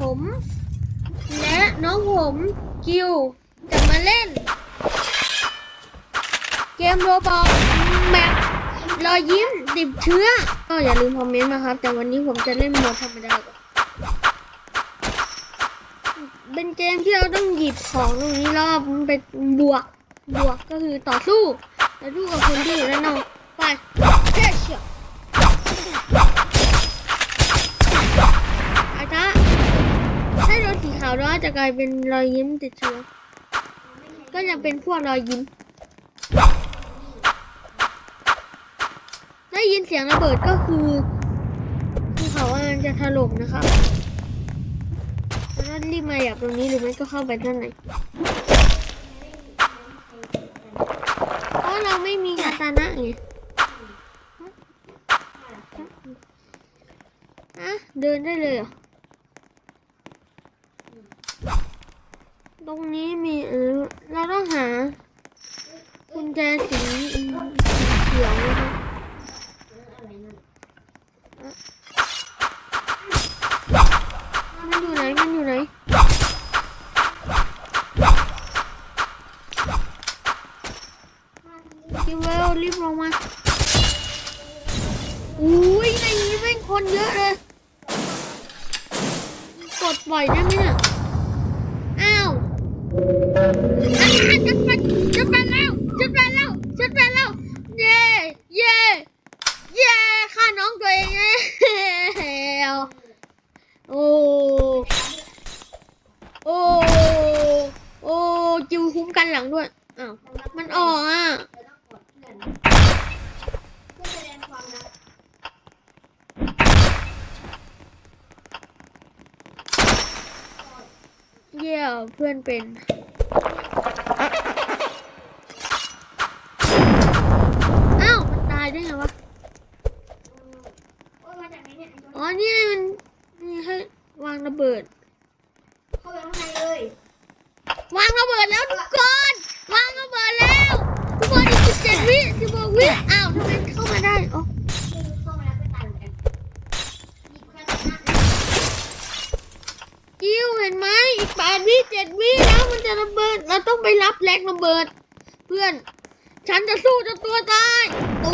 ผม และน้องผมกิวจะมาเล่น เกมโรบอกแบบรอยยิ้มติดเชื้อ ก็อย่าลืมคอมเมนต์นะครับ แต่วันนี้ผมจะเล่นโหมดธรรมดาก่อนเป็นเกมที่เราต้องหยิบของตรงนี้แล้วมันเป็นบวก บวกก็คือต่อสู้ ต่อสู้กับคนที่อยู่ด้านนอกไปเฮ้ยเชียาโดนสีขาวแล้วจะกลายเป็นรอยยิ้มติดเชื้อก็ยังเป็นพวกรอยยิ้ม ได้ยินเสียงระเบิดก็คือภูเขากำลังจะถล่มนะครับแล้วรีบมาอยากตรงนี้หรือไม่ก็เข้าไปด้านในเพราะเราไม่มีคาตานะไงอะเดินได้เลยเหรอ ตรงนี้มีเออเราต้องหากุญแจสีเขียวนะครั จะเป็นจะเป็นแล้วจะเป็นแล้วจะเป็นแล้วเย้เย้เย้ฆ่าน้องตัวเองแล้วโอ้โอ้โอ้จิวคุ้มกันหลังด้วยอ้าวมันออกอะเย่เพื่อนเป็น อ้าว มันตายได้ไงวะ อ๋อ นี่มัน นี่ให้วางระเบิด เข้าไปข้างในเลยวางระเบิดแล้วทุกคนวางระเบิดแล้วทุกคนอีกสิบเจ็ดวิสิบหกวิอ้าวทำไมเข้ามาได้อ๋อเข้ามาแล้วก็ตายเหมือนกันหยิบแค่นั้นนะกิ้วเห็นไหมอีกแปดวิเจ็ดวิแล้วมันจะระเบิดเราต้องไปรับแรงระเบิด เพื่อน ฉันจะสู้จนตัวตายตู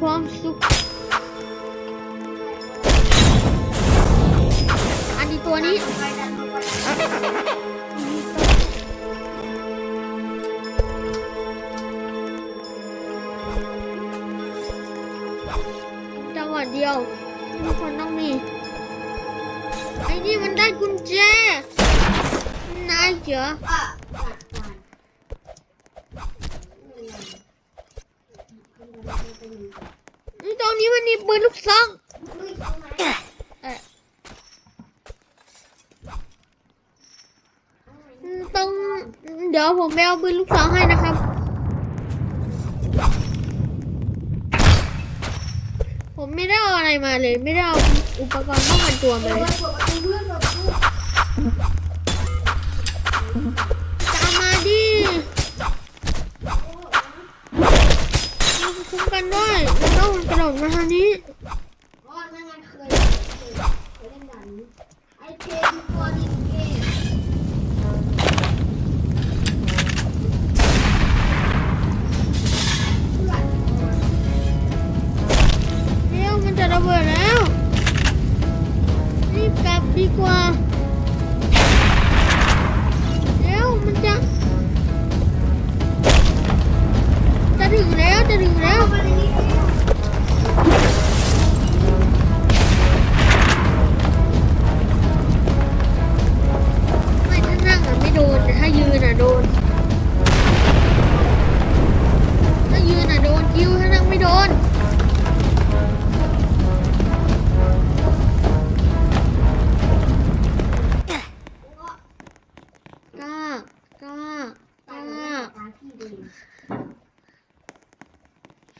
ความสุข อันนี้ตัวนี้จังหวะเดียวทุกคนต้องมี ไอ้นี่มันได้กุญแจนายเจอ อะจัดการ นี้มันมีปืนลูกซองต้องเดี๋ยวผมไปเอาปืนลูกซองให้นะครับ ผมไม่ได้เอาอะไรมาเลย ไม่ได้เอาอุปกรณ์ป้องกันตัวมาเลย คุ้มกันด้วยแล้วต้องกระโดดมาทางนี้อ๋อนั่นมันเคยเคยเล่นด่านนี้ไอเพลย์ตัวนี้เกมเร็วมันจะระเบิดแล้วรีบกลับดีกว่า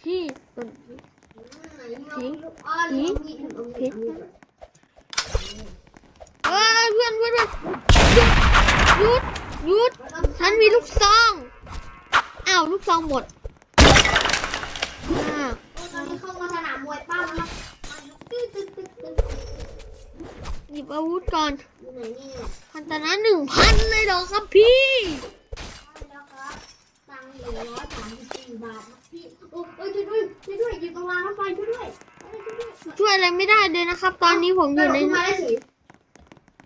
ที่ต้นไหนมีอ๋อมีมีดเอามีดเอามีดเอ้ยเพื่อนเพื่อนเพื่อนหยุดหยุดหยุดฉันมีลูกซองอ้าวลูกซองหมดอาตอนนี้เข้ามาสนามมวยปั้มแล้วหยิบอาวุธก่อนอยู่ไหนเนี่ยพันตนะหนึ่งพันเลยเหรอครับพี่ ตังร้อยสามสิบสี่บาทครับพี่โอ้ยช่วยด้วยช่วยด้วยอยู่ตรงรางรถไฟช่วยด้วยเอ้ยช่วยด้วยช่วยอะไรไม่ได้เลยนะครับ ตอนนี้ผมอยู่ในกระโดดขึ้มาได้สิ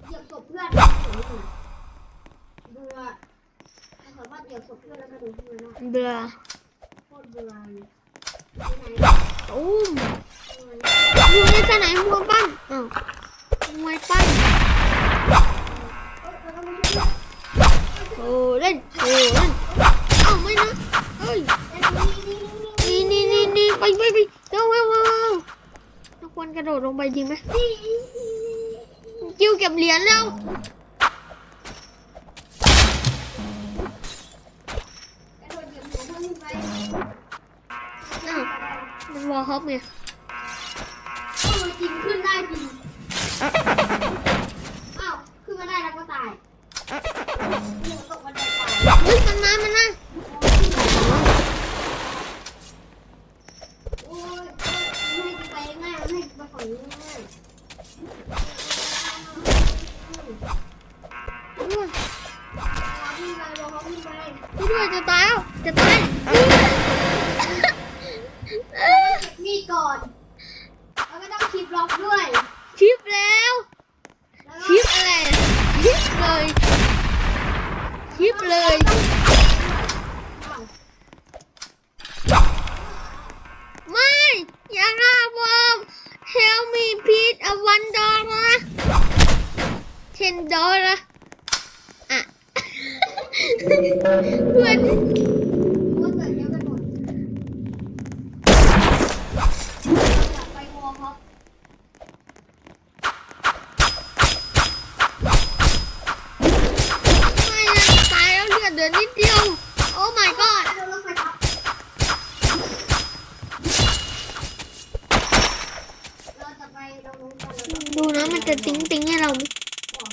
เหยียบศพเพื่อนเบื่อสามารถเหยียบศพเพื่อนแล้วกระโดดขึ้นมาได้เบื่อโคตรเบื่อเลยไปไหนตุ้มอยู่ในสนามมวยปั้นอ้าวมวยปั้นเอ้ยแล้วก็ไม่ช่วยโอ้เล่นโอ้เล่น ดดลงไปจริงไหมนี่กิ้วเก็บเหรียญแล้วกระโดดเหยียบหัวเพื่อนขึ้นไปอ้าวมันวอลฮอปไงเออจริงขึ้นได้จริง อ้าว ขึ้นมาได้แล้วก็ตายหัวตกบันไดตายเฮ้ยมันมามันมา โอ้ยไม่ให้ไปง่ายไม่ให้ไปฝั่งนี้ง่าย ด้วย รอ พี่ไปรอพี่ไปด้วยจะตายแล้วจะตายเอ้ย เก็บมีดก่อน แล้วก็ต้องคลิปล็อกด้วย ชิปแล้ว แล้ว ชิปอะไรชิปเลยชิปเลย ไม่อย่าฆ่าผม Help me please a one dollar ten dollar อะเพื่อนว่าเกิดเยอะกันหมดไปวอลครับไม่นะตายแล้วเลือดเดือดนิดเดียว โอ้ my god ดูนกันดูนะมันจะติ้งติ้งให้เราไหม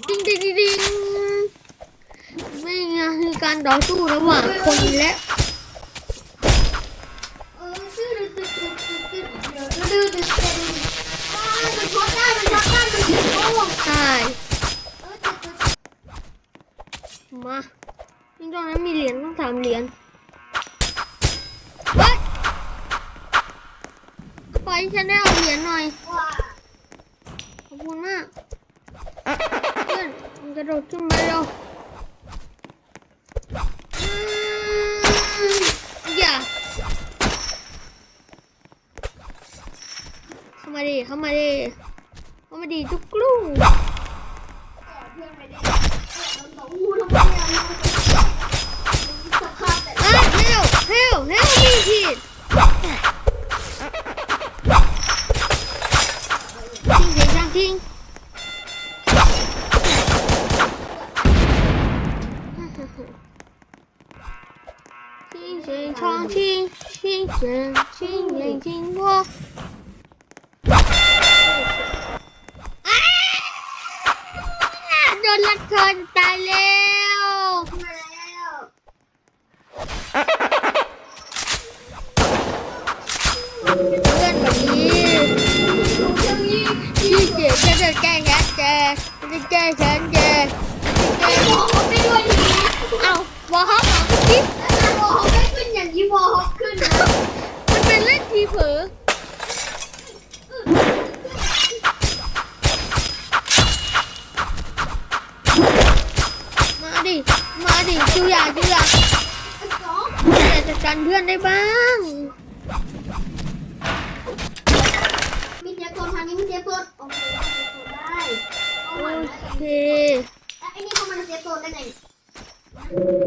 ดิ้งดิ้งดิ้งไม่ไงคือการต่อสู้ระหว่างคนและใช่มาจริงตอนนั้นมีเหรียญต้องสามเหรียญไปไปล่อฉันได้เอาเหรียญหน่อย ขอบคุณมาก พื่อนมันกระโดดขึ้นมาเร็วอืมอย่าเข้ามาดิเข้าม เป็นเล่นทีเผลอมาดิ มาดิจูอยาจูอยาสองอยากจัดการเพื่อนได้บ้างมีเสียงโซนทางนี้มีเสียงโซนโอเคเสียงโซนได้เอาโอใหม่นะเคไอ้นี่เข้ามาในเสียงโซนได้ไง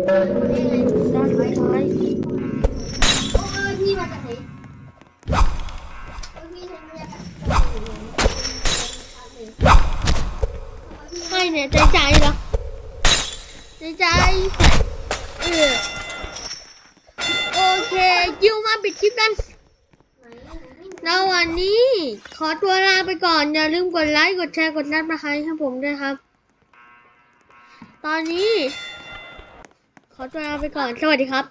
ได้ไงด้าน เนี่ยใจใจเหรอใจใจเออโอเคยิวมาปิดคลิปกันแล้ววันนี้ ขอตัวลาไปก่อน อย่าลืมกดไลค์ กดแชร์ กดซับสไครให้ผมด้วยครับ ตอนนี้ ขอตัวลาไปก่อน สวัสดีครับ